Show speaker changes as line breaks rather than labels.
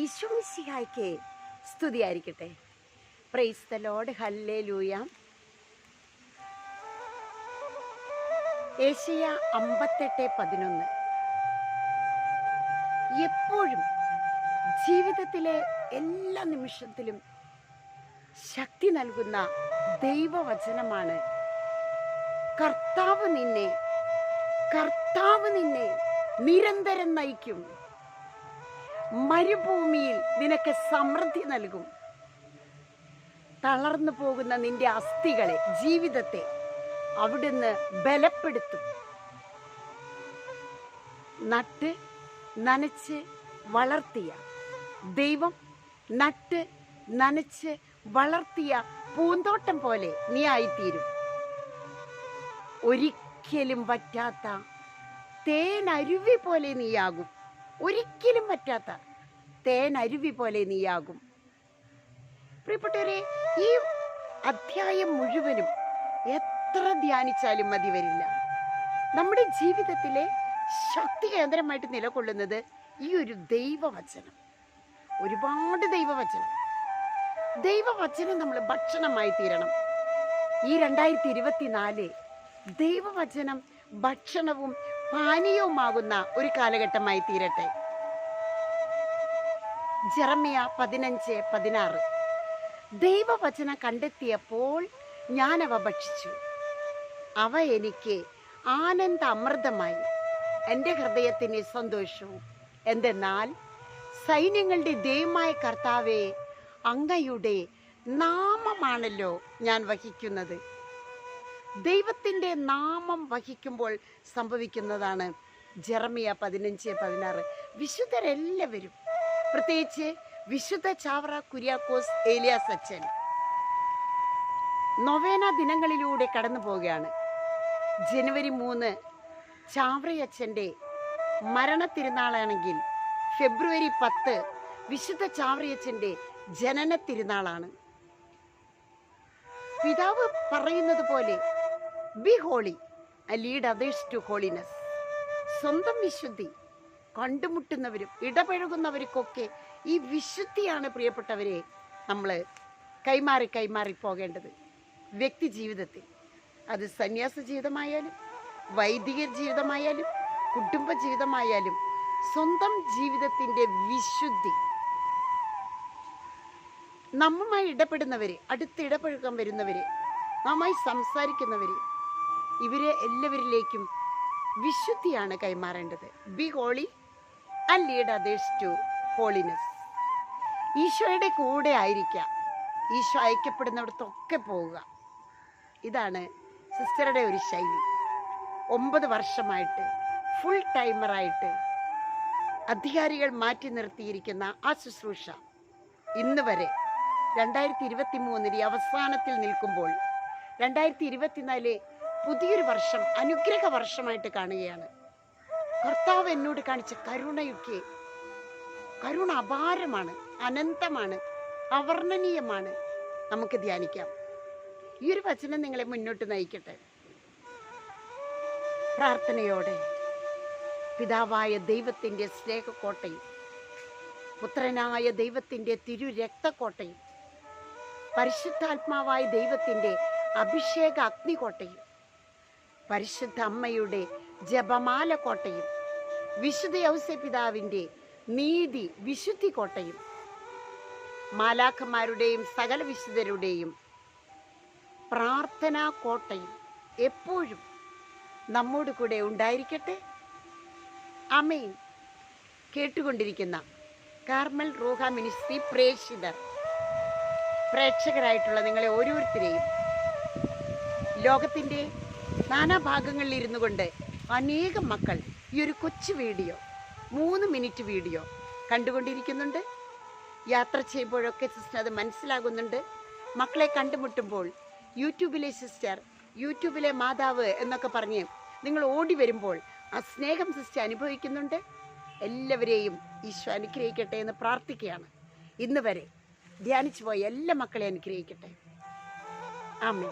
ഈശോമിശിഹായ്ക്ക് സ്തുതിയായിരിക്കട്ടെ. Praise the load ഹല്ലേ ലൂയാം Asia അമ്പത്തെട്ട് പതിനൊന്ന്. എപ്പോഴും ജീവിതത്തിലെ എല്ലാ നിമിഷത്തിലും ശക്തി നൽകുന്ന ദൈവവചനമാണ്. കർത്താവ് നിന്നെ കർത്താവ് നിന്നെ നിരന്തരം നയിക്കും. മരുഭൂമിയിൽ നിനക്ക് സമൃദ്ധി നൽകും. തളർന്നു പോകുന്ന നിന്റെ അസ്ഥികളെ ജീവിതത്തെ അവിടുന്ന് ബലപ്പെടുത്തും. നട്ട് നനച്ച് വളർത്തിയ ദൈവം നട്ട് നനച്ച് വളർത്തിയ പൂന്തോട്ടം പോലെ നീ ആയിത്തീരും. ഒരിക്കലും പറ്റാത്ത തേനരുവി പോലെ നീയാകും. ഒരിക്കലും പറ്റാത്ത തേനരുവി പോലെ നീയാകും. പ്രിയപ്പെട്ടവരെ ഈ അധ്യായം മുഴുവനും എത്ര ധ്യാനിച്ചാലും മതി വരില്ല. നമ്മുടെ ജീവിതത്തിലെ ശക്തി കേന്ദ്രമായിട്ട് നിലകൊള്ളുന്നത് ഈ ഒരു ദൈവവചനം. ഒരുപാട് ദൈവവചനം. ദൈവവചനം നമ്മൾ ഭക്ഷണമായി തീരണം. ഈ രണ്ടായിരത്തി ഇരുപത്തിനാല് ദൈവവചനം ഭക്ഷണവും പാനീയവുമാകുന്ന ഒരു കാലഘട്ടമായി തീരട്ടെ. ജെറമിയ പതിനഞ്ച് പതിനാറ്. ദൈവവചന കണ്ടെത്തിയപ്പോൾ ഞാൻ അവ ഭക്ഷിച്ചു. അവ എനിക്ക് ആനന്ദ അമൃതമായി എന്റെ ഹൃദയത്തിന് സന്തോഷവും. എന്തെന്നാൽ സൈന്യങ്ങളുടെ ദൈവമായ കർത്താവെ അങ്ങയുടെ നാമമാണല്ലോ ഞാൻ വഹിക്കുന്നത്. ദൈവത്തിന്റെ നാമം വഹിക്കുമ്പോൾ സംഭവിക്കുന്നതാണ് ജെറമിയ പതിനഞ്ച് പതിനാറ്. വിശുദ്ധരെല്ലാവരും പ്രത്യേകിച്ച് വിശുദ്ധ ചാവറ കുര്യാക്കോസ് ഏലിയ സച്ചൻ നൊവേന ദിനങ്ങളിലൂടെ കടന്നു പോവുകയാണ്. ജനുവരി മൂന്ന് ചാവറയച്ചന്റെ മരണ തിരുനാളാണെങ്കിൽ ഫെബ്രുവരി പത്ത് വിശുദ്ധ ചാവറയച്ചന്റെ ജനന തിരുനാളാണ് പിതാവ് പറയുന്നത് പോലെ be holy I lead others to holiness സ്വന്തം വിശുദ്ധി കണ്ടുമുട്ടുന്നവരും ഇടപഴകുന്നവർക്കൊക്കെ ഈ വിശുദ്ധിയാണ് പ്രിയപ്പെട്ടവരെ നമ്മൾ കൈമാറി കൈമാറി പോകേണ്ടത്. വ്യക്തി ജീവിതത്തിൽ. അത് സന്യാസ ജീവിതമായാലും വൈദിക ജീവിതമായാലും കുടുംബ ജീവിതമായാലും സ്വന്തം ജീവിതത്തിന്റെ വിശുദ്ധി. നമ്മുമായി ഇടപെടുന്നവരെ അടുത്ത് ഇടപഴകാൻ വരുന്നവര് നന്നായി സംസാരിക്കുന്നവര് ഇവരെ എല്ലാവരിലേക്കും വിശുദ്ധിയാണ് കൈമാറേണ്ടത്. Be holy and lead others to holiness ഈശോയുടെ കൂടെ ആയിരിക്കാം. ഈശോ അയക്കപ്പെടുന്നിടത്തൊക്കെ പോവുക. ഇതാണ് സിസ്റ്ററുടെ ഒരു ശൈലി. ഒമ്പത് വർഷമായിട്ട് ഫുൾ ടൈമറായിട്ട് അധികാരികൾ മാറ്റി നിർത്തിയിരിക്കുന്ന ആ ശുശ്രൂഷ ഇന്ന് വരെ രണ്ടായിരത്തി ഇരുപത്തി മൂന്നിൽ അവസാനത്തിൽ നിൽക്കുമ്പോൾ രണ്ടായിരത്തി ഇരുപത്തിനാല് പുതിയൊരു വർഷം അനുഗ്രഹ വർഷമായിട്ട് കാണുകയാണ്. കർത്താവ് എന്നോട് കാണിച്ച കരുണയൊക്കെ കരുണ അപാരമാണ് അനന്തമാണ് അവർണനീയമാണ്. നമുക്ക് ധ്യാനിക്കാം. ഈ ഒരു വചനം നിങ്ങളെ മുന്നോട്ട് നയിക്കട്ടെ. പ്രാർത്ഥനയോടെ പിതാവായ ദൈവത്തിന്റെ സ്നേഹക്കോട്ടയും പുത്രനായ ദൈവത്തിന്റെ തിരു പരിശുദ്ധാത്മാവായ ദൈവത്തിന്റെ അഭിഷേക അഗ്നികോട്ടയും പരിശുദ്ധ അമ്മയുടെ ജപമാല കോട്ടയും വിശുദ്ധ ഔസ്യ പിതാവിന്റെ നീതി വിശുദ്ധി കോട്ടയും മാലാഖമാരുടെയും സകല വിശുദ്ധരുടെയും പ്രാർത്ഥനാ കോട്ടയും എപ്പോഴും നമ്മോട് കൂടെ ഉണ്ടായിരിക്കട്ടെ? അമ്മയും കേട്ടുകൊണ്ടിരിക്കുന്ന കാർമൽ റൂഹ മിനിസ്ട്രി പ്രേക്ഷിതർ പ്രേക്ഷകരായിട്ടുള്ള നിങ്ങളെ ഓരോരുത്തരെയും ലോകത്തിന്റെ നാനാഭാഗങ്ങളിൽ ഇരുന്നു കൊണ്ട് അനേകം മക്കൾ ഈ ഒരു കൊച്ചു വീഡിയോ മൂന്ന് മിനിറ്റ് വീഡിയോ കണ്ടുകൊണ്ടിരിക്കുന്നുണ്ട്. യാത്ര ചെയ്യുമ്പോഴൊക്കെ സിസ്റ്റർ അത് മനസ്സിലാകുന്നുണ്ട്. മക്കളെ കണ്ടുമുട്ടുമ്പോൾ യൂട്യൂബിലെ സിസ്റ്റർ യൂട്യൂബിലെ മാതാവ് എന്നൊക്കെ പറഞ്ഞ് നിങ്ങൾ ഓടി വരുമ്പോൾ ആ സ്നേഹം സിസ്റ്റർ അനുഭവിക്കുന്നുണ്ട്. എല്ലാവരെയും ഈശോ അനുഗ്രഹിക്കട്ടെ എന്ന് പ്രാർത്ഥിക്കുകയാണ്. ഇന്ന് വരെ ധ്യാനിച്ചു പോയ എല്ലാ മക്കളെ അനുഗ്രഹിക്കട്ടെ. ആമേ